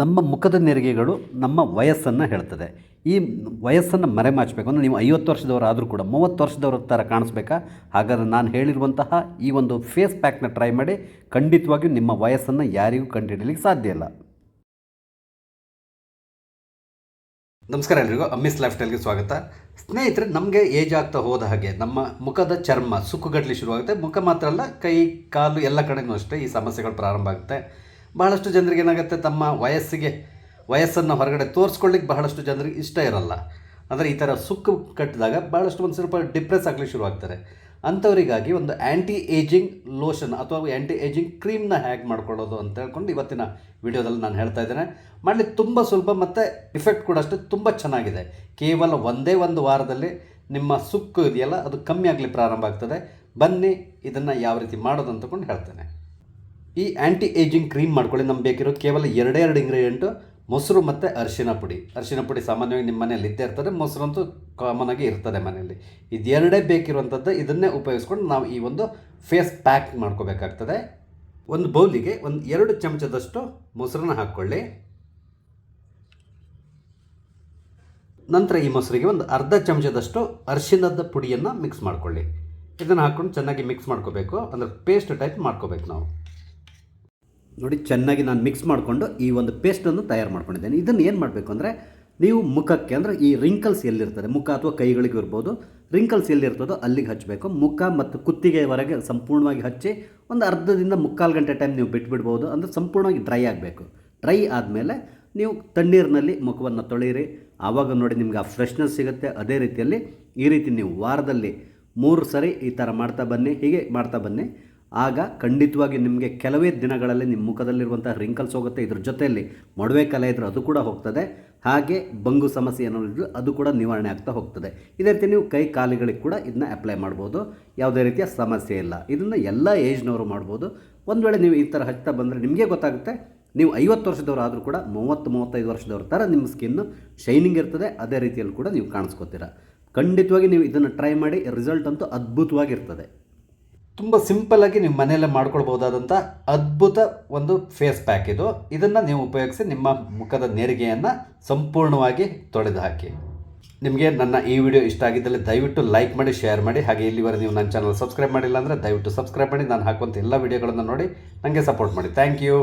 ನಮ್ಮ ಮುಖದ ನೆರಿಗೆಗಳು ನಮ್ಮ ವಯಸ್ಸನ್ನು ಹೇಳ್ತದೆ. ಈ ವಯಸ್ಸನ್ನು ಮರೆಮಾಚಬೇಕು ಅಂದರೆ ನೀವು ಐವತ್ತು ವರ್ಷದವರಾದರೂ ಕೂಡ ಮೂವತ್ತು ವರ್ಷದವ್ರ ಥರ ಕಾಣಿಸ್ಬೇಕಾ? ಹಾಗಾದರೆ ನಾನು ಹೇಳಿರುವಂತಹ ಈ ಒಂದು ಫೇಸ್ ಪ್ಯಾಕ್ನ ಟ್ರೈ ಮಾಡಿ ಖಂಡಿತವಾಗಿಯೂ ನಿಮ್ಮ ವಯಸ್ಸನ್ನು ಯಾರಿಗೂ ಕಂಡುಹಿಡಲಿಕ್ಕೆ ಸಾಧ್ಯ ಇಲ್ಲ. ನಮಸ್ಕಾರ ಎಲ್ರಿಗೂ, ಅಮ್ಮಿಸ್ ಲೈಫ್ ಸ್ಟೈಲ್ಗೆ ಸ್ವಾಗತ. ಸ್ನೇಹಿತರೆ, ನಮಗೆ ಏಜ್ ಆಗ್ತಾ ಹೋದ ಹಾಗೆ ನಮ್ಮ ಮುಖದ ಚರ್ಮ ಸುಕ್ಕುಗಟ್ಟಲಿ ಶುರುವಾಗುತ್ತೆ. ಮುಖ ಮಾತ್ರ ಅಲ್ಲ, ಕೈ, ಕಾಲು ಎಲ್ಲ ಕಡೆನೂ ಅಷ್ಟೇ ಈ ಸಮಸ್ಯೆಗಳು ಪ್ರಾರಂಭ ಆಗುತ್ತೆ. ಬಹಳಷ್ಟು ಜನರಿಗೆ ಏನಾಗುತ್ತೆ? ತಮ್ಮ ವಯಸ್ಸಿಗೆ, ವಯಸ್ಸನ್ನು ಹೊರಗಡೆ ತೋರಿಸ್ಕೊಳ್ಳಿಕ್ಕೆ ಬಹಳಷ್ಟು ಜನರಿಗೆ ಇಷ್ಟ ಇರಲ್ಲ. ಅಂದರೆ ಈ ಥರ ಸುಕ್ಕು ಕಟ್ಟಿದಾಗ ಭಾಳಷ್ಟು ಒಂದು ಸ್ವಲ್ಪ ಡಿಪ್ರೆಸ್ ಆಗಲಿಕ್ಕೆ ಶುರುವಾಗ್ತಾರೆ ಅಂಥವರಿಗಾಗಿ ಒಂದು ಆ್ಯಂಟಿ ಏಜಿಂಗ್ ಲೋಷನ್ ಅಥವಾ ಆ್ಯಂಟಿ ಏಜಿಂಗ್ ಕ್ರೀಮ್ನ ಹ್ಯಾಕ್ ಮಾಡ್ಕೊಳ್ಳೋದು ಅಂತ ಹೇಳ್ಕೊಂಡು ಇವತ್ತಿನ ವಿಡಿಯೋದಲ್ಲಿ ನಾನು ಹೇಳ್ತಾ ಇದ್ದೇನೆ. ಮಾಡಲಿಕ್ಕೆ ತುಂಬ ಸುಲಭ ಮತ್ತು ಇಫೆಕ್ಟ್ ಕೂಡ ಅಷ್ಟೇ ತುಂಬ ಚೆನ್ನಾಗಿದೆ. ಕೇವಲ ಒಂದೇ ಒಂದು ವಾರದಲ್ಲಿ ನಿಮ್ಮ ಸುಕ್ಕು ಇದೆಯಲ್ಲ, ಅದು ಕಮ್ಮಿ ಆಗಲಿ ಪ್ರಾರಂಭ ಆಗ್ತದೆ. ಬನ್ನಿ, ಇದನ್ನು ಯಾವ ರೀತಿ ಮಾಡೋದು ಅಂತಕೊಂಡು ಹೇಳ್ತೇನೆ. ಈ ಆ್ಯಂಟಿ ಏಜಿಂಗ್ ಕ್ರೀಮ್ ಮಾಡ್ಕೊಳ್ಳಿ. ನಮ್ಗೆ ಬೇಕಿರೋದು ಕೇವಲ ಎರಡೇ ಎರಡು ಇಂಗ್ರೀಡಿಯೆಂಟು ಮೊಸರು ಮತ್ತು ಅರಿಶಿನ ಪುಡಿ. ಅರಿಶಿನ ಪುಡಿ ಸಾಮಾನ್ಯವಾಗಿ ನಿಮ್ಮ ಮನೆಯಲ್ಲಿ ಇದ್ದೇ ಇರ್ತದೆ, ಮೊಸರಂತೂ ಕಾಮನ್ ಆಗಿ ಇರ್ತದೆ ಮನೆಯಲ್ಲಿ. ಇದೆರಡೇ ಬೇಕಿರುವಂಥದ್ದು ಇದನ್ನೇ ಉಪಯೋಗಿಸ್ಕೊಂಡು ನಾವು ಈ ಒಂದು ಫೇಸ್ ಪ್ಯಾಕ್ ಮಾಡ್ಕೋಬೇಕಾಗ್ತದೆ. ಒಂದು ಬೌಲಿಗೆ ಒಂದು ಎರಡು ಚಮಚದಷ್ಟು ಮೊಸರನ್ನ ಹಾಕ್ಕೊಳ್ಳಿ. ನಂತರ ಈ ಮೊಸರಿಗೆ ಒಂದು ಅರ್ಧ ಚಮಚದಷ್ಟು ಅರಿಶಿನದ ಪುಡಿಯನ್ನು ಮಿಕ್ಸ್ ಮಾಡ್ಕೊಳ್ಳಿ. ಇದನ್ನು ಹಾಕ್ಕೊಂಡು ಚೆನ್ನಾಗಿ ಮಿಕ್ಸ್ ಮಾಡ್ಕೋಬೇಕು. ಅಂದರೆ ಪೇಸ್ಟ್ ಟೈಪ್ ಮಾಡ್ಕೋಬೇಕು ನಾವು. ನೋಡಿ, ಚೆನ್ನಾಗಿ ನಾನು ಮಿಕ್ಸ್ ಮಾಡಿಕೊಂಡು ಈ ಒಂದು ಪೇಸ್ಟನ್ನು ತಯಾರು ಮಾಡ್ಕೊಂಡಿದ್ದೇನೆ. ಇದನ್ನು ಏನು ಮಾಡಬೇಕು ಅಂದರೆ, ನೀವು ಮುಖಕ್ಕೆ ಅಂದರೆ ಈ ರಿಂಕಲ್ಸ್ ಎಲ್ಲಿರ್ತದೆ? ಮುಖ ಅಥವಾ ಕೈಗಳಿಗೂ ಇರ್ಬೋದು. ರಿಂಕಲ್ಸ್ ಎಲ್ಲಿರ್ತದೋ ಅಲ್ಲಿಗೆ ಹಚ್ಚಬೇಕು ಮುಖ ಮತ್ತು ಕುತ್ತಿಗೆವರೆಗೆ ಸಂಪೂರ್ಣವಾಗಿ ಹಚ್ಚಿ ಒಂದು ಅರ್ಧದಿಂದ ಮುಕ್ಕಾಲು ಗಂಟೆ ಟೈಮ್ ನೀವು ಬಿಟ್ಬಿಡ್ಬೋದು. ಅಂದರೆ ಸಂಪೂರ್ಣವಾಗಿ ಡ್ರೈ ಆಗಬೇಕು. ಡ್ರೈ ಆದಮೇಲೆ ನೀವು ತಣ್ಣೀರಿನಲ್ಲಿ ಮುಖವನ್ನು ತೊಳೆಯಿರಿ ಆವಾಗ ನೋಡಿ ನಿಮ್ಗೆ ಆ ಫ್ರೆಶ್ನೆಸ್ ಸಿಗುತ್ತೆ. ಅದೇ ರೀತಿಯಲ್ಲಿ ಈ ರೀತಿ ನೀವು ವಾರದಲ್ಲಿ ಮೂರು ಸರಿ ಈ ಥರ ಮಾಡ್ತಾ ಬನ್ನಿ. ಹೀಗೆ ಮಾಡ್ತಾ ಬನ್ನಿ. ಆಗ ಖಂಡಿತವಾಗಿ ನಿಮಗೆ ಕೆಲವೇ ದಿನಗಳಲ್ಲಿ ನಿಮ್ಮ ಮುಖದಲ್ಲಿರುವಂಥ ರಿಂಕಲ್ಸ್ ಹೋಗುತ್ತೆ. ಇದ್ರ ಜೊತೆಯಲ್ಲಿ ಮೊಡವೆ ಕಲೆ ಇದ್ದರೆ ಅದು ಕೂಡ ಹೋಗ್ತದೆ. ಹಾಗೆ ಬಂಗು ಸಮಸ್ಯೆ ಇದ್ರೂ ಅದು ಕೂಡ ನಿವಾರಣೆ ಆಗ್ತಾ ಹೋಗ್ತದೆ. ಇದೇ ರೀತಿ ನೀವು ಕೈ ಕಾಲುಗಳಿಗೆ ಕೂಡ ಇದನ್ನ ಅಪ್ಲೈ ಮಾಡ್ಬೋದು. ಯಾವುದೇ ರೀತಿಯ ಸಮಸ್ಯೆ ಇಲ್ಲ. ಇದನ್ನು ಎಲ್ಲ ಏಜ್ನವರು ಮಾಡ್ಬೋದು. ಒಂದು ವೇಳೆ ನೀವು ಈ ಥರ ಹಚ್ತಾ ಬಂದರೆ ನಿಮಗೆ ಗೊತ್ತಾಗುತ್ತೆ. ನೀವು ಐವತ್ತು ವರ್ಷದವ್ರು ಆದರೂ ಕೂಡ ಮೂವತ್ತು, ಮೂವತ್ತೈದು ವರ್ಷದವ್ರ ಥರ ನಿಮ್ಮ ಸ್ಕಿನ್ನು ಶೈನಿಂಗ್ ಇರ್ತದೆ. ಅದೇ ರೀತಿಯಲ್ಲಿ ಕೂಡ ನೀವು ಕಾಣಿಸ್ಕೋತೀರ. ಖಂಡಿತವಾಗಿ ನೀವು ಇದನ್ನು ಟ್ರೈ ಮಾಡಿ ರಿಸಲ್ಟ್ ಅಂತೂ ಅದ್ಭುತವಾಗಿರ್ತದೆ. ತುಂಬ ಸಿಂಪಲ್ಲಾಗಿ ನಿಮ್ಮ ಮನೆಯಲ್ಲೇ ಮಾಡ್ಕೊಳ್ಬೋದಾದಂಥ ಅದ್ಭುತ ಒಂದು ಫೇಸ್ ಪ್ಯಾಕ್ ಇದು. ಇದನ್ನು ನೀವು ಉಪಯೋಗಿಸಿ ನಿಮ್ಮ ಮುಖದ ನೆರಿಗೆಯನ್ನು ಸಂಪೂರ್ಣವಾಗಿ ತೊಳೆದು ಹಾಕಿ. ನಿಮಗೆ ನನ್ನ ಈ ವಿಡಿಯೋ ಇಷ್ಟ ಆಗಿದ್ದಲ್ಲಿ ದಯವಿಟ್ಟು ಲೈಕ್ ಮಾಡಿ ಶೇರ್ ಮಾಡಿ. ಹಾಗೆ ಇಲ್ಲಿವರೆಗೆ ನೀವು ನನ್ನ ಚಾನಲ್ ಸಬ್ಸ್ಕ್ರೈಬ್ ಮಾಡಿಲ್ಲ ಅಂದರೆ ದಯವಿಟ್ಟು ಸಬ್ಸ್ಕ್ರೈಬ್ ಮಾಡಿ. ನಾನು ಹಾಕುವಂಥ ಎಲ್ಲ ವಿಡಿಯೋಗಳನ್ನು ನೋಡಿ ನನಗೆ ಸಪೋರ್ಟ್ ಮಾಡಿ. Thank you